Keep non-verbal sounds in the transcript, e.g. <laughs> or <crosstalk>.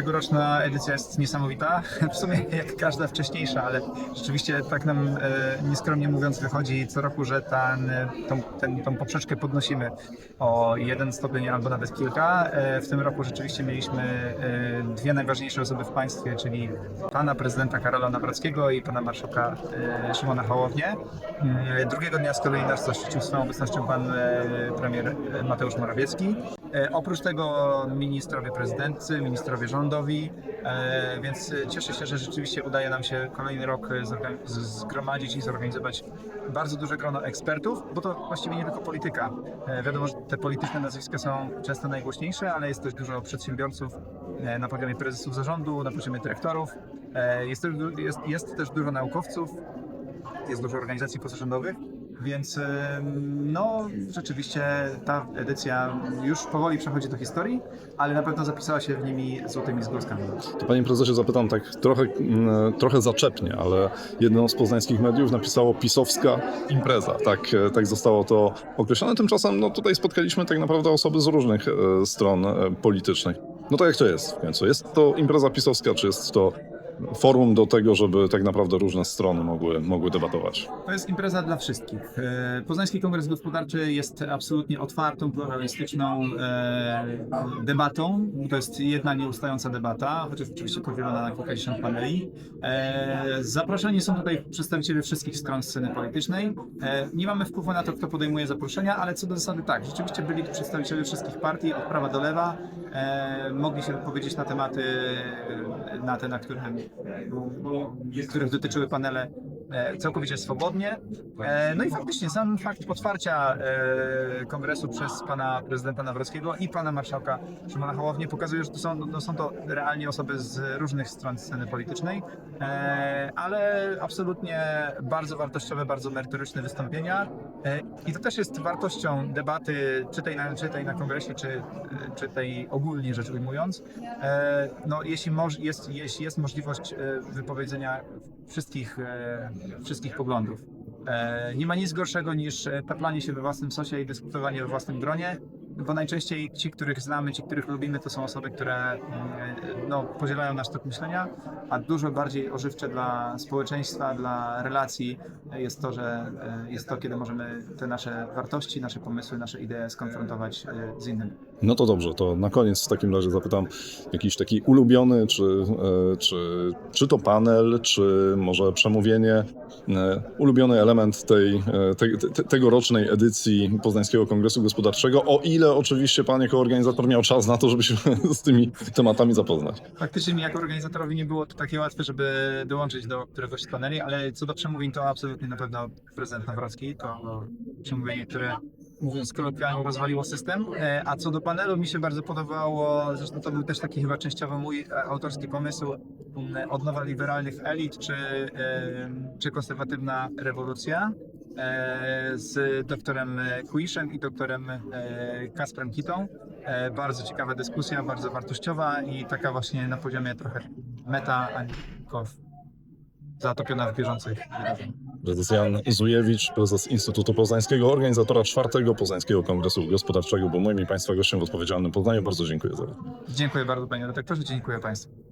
tegoroczna edycja jest niesamowita. W sumie jak każda wcześniejsza, ale rzeczywiście tak nam e, nieskromnie mówiąc wychodzi co roku, że ten, tą, ten, tą poprzeczkę podnosimy o jeden stopień albo nawet kilka. E, w tym roku rzeczywiście mieliśmy e, dwie najważniejsze osoby w państwie, czyli pana prezydenta Karola Nawrockiego i pana marszałka Szymona Hołownię. E, drugiego dnia z kolei nas zaszczycił swoją obecnością pan premier Mateusz Morawiecki. Oprócz tego ministrowie prezydency, ministrowie rządowi, e, więc cieszę się, że rzeczywiście udaje nam się kolejny rok e, zgromadzić i zorganizować bardzo duże grono ekspertów, bo to właściwie nie tylko polityka. E, Wiadomo, że te polityczne nazwiska są często najgłośniejsze, ale jest też dużo przedsiębiorców e, na poziomie prezesów zarządu, na poziomie dyrektorów. E, Jest jest, jest też dużo naukowców, jest dużo organizacji pozarządowych, więc no rzeczywiście ta edycja już powoli przechodzi do historii, ale na pewno zapisała się w nimi złotymi zgłoskami. To panie prezesie zapytam tak trochę, mm, trochę zaczepnie, ale jedno z poznańskich mediów napisało pisowska impreza. Tak, e, tak zostało to określone. Tymczasem no, tutaj spotkaliśmy tak naprawdę osoby z różnych e, stron e, politycznych. No to jak to jest w końcu? Jest to impreza pisowska, czy jest to forum do tego, żeby tak naprawdę różne strony mogły, mogły debatować? To jest impreza dla wszystkich. E, Poznański Kongres Gospodarczy jest absolutnie otwartą, pluralistyczną e, debatą. To jest jedna nieustająca debata, chociaż oczywiście podzielona na kilkadziesiąt paneli. E, Zapraszani są tutaj przedstawiciele wszystkich stron sceny politycznej. Nie mamy wpływu na to, kto podejmuje zaproszenia, ale co do zasady tak, rzeczywiście byli tu przedstawiciele wszystkich partii, od prawa do lewa. Mogli się wypowiedzieć na tematy, na te, na którym, których dotyczyły panele całkowicie swobodnie. E, No i faktycznie sam fakt otwarcia e, kongresu przez pana prezydenta Nawrockiego i pana marszałka Szymona Hołownię pokazuje, że to są, no są to realnie osoby z różnych stron sceny politycznej, e, ale absolutnie bardzo wartościowe, bardzo merytoryczne wystąpienia. E, I to też jest wartością debaty, czy tej na, czy tej na kongresie, czy, czy tej ogólnie rzecz ujmując. E, No, jeśli, moż, jest, jeśli jest możliwość e, wypowiedzenia wszystkich, e, wszystkich poglądów. E, Nie ma nic gorszego niż e, taplanie się we własnym sosie i dyskutowanie we własnym gronie, bo najczęściej ci, których znamy, ci, których lubimy, to są osoby, które mm, no, podzielają nasz tok myślenia, a dużo bardziej ożywcze dla społeczeństwa, dla relacji jest to, że e, jest to, kiedy możemy te nasze wartości, nasze pomysły, nasze idee skonfrontować e, z innymi. No to dobrze, to na koniec w takim razie zapytam jakiś taki ulubiony, czy, e, czy, czy to panel, czy może przemówienie, ulubiony element tej, te, te, tegorocznej edycji Poznańskiego Kongresu Gospodarczego, o ile oczywiście pan jako organizator miał czas na to, żeby się <laughs> z tymi tematami zapoznać. Faktycznie mi jako organizatorowi nie było to takie łatwe, żeby dołączyć do któregoś z paneli, ale co do przemówień to absolutnie na pewno prezydent Nawrocki to przemówienie, które mówiąc kolokwialnie rozwaliło system. E, A co do panelu mi się bardzo podobało, zresztą to był też taki chyba częściowo mój e, autorski pomysł, m, odnowa liberalnych elit czy, e, czy konserwatywna rewolucja e, z doktorem Kuiszem i doktorem e, Kasprem Kitą. E, Bardzo ciekawa dyskusja, bardzo wartościowa i taka właśnie na poziomie trochę meta, a nie tylko zatopiona w bieżących wydarzeniach. Prezes Jan Zujewicz, prezes Instytutu Poznańskiego, organizatora czwartego Poznańskiego Kongresu Gospodarczego, był moim i Państwa gościem w odpowiedzialnym Poznaniu. Bardzo dziękuję za rozmowę. Dziękuję bardzo panie redaktorze, dziękuję państwu.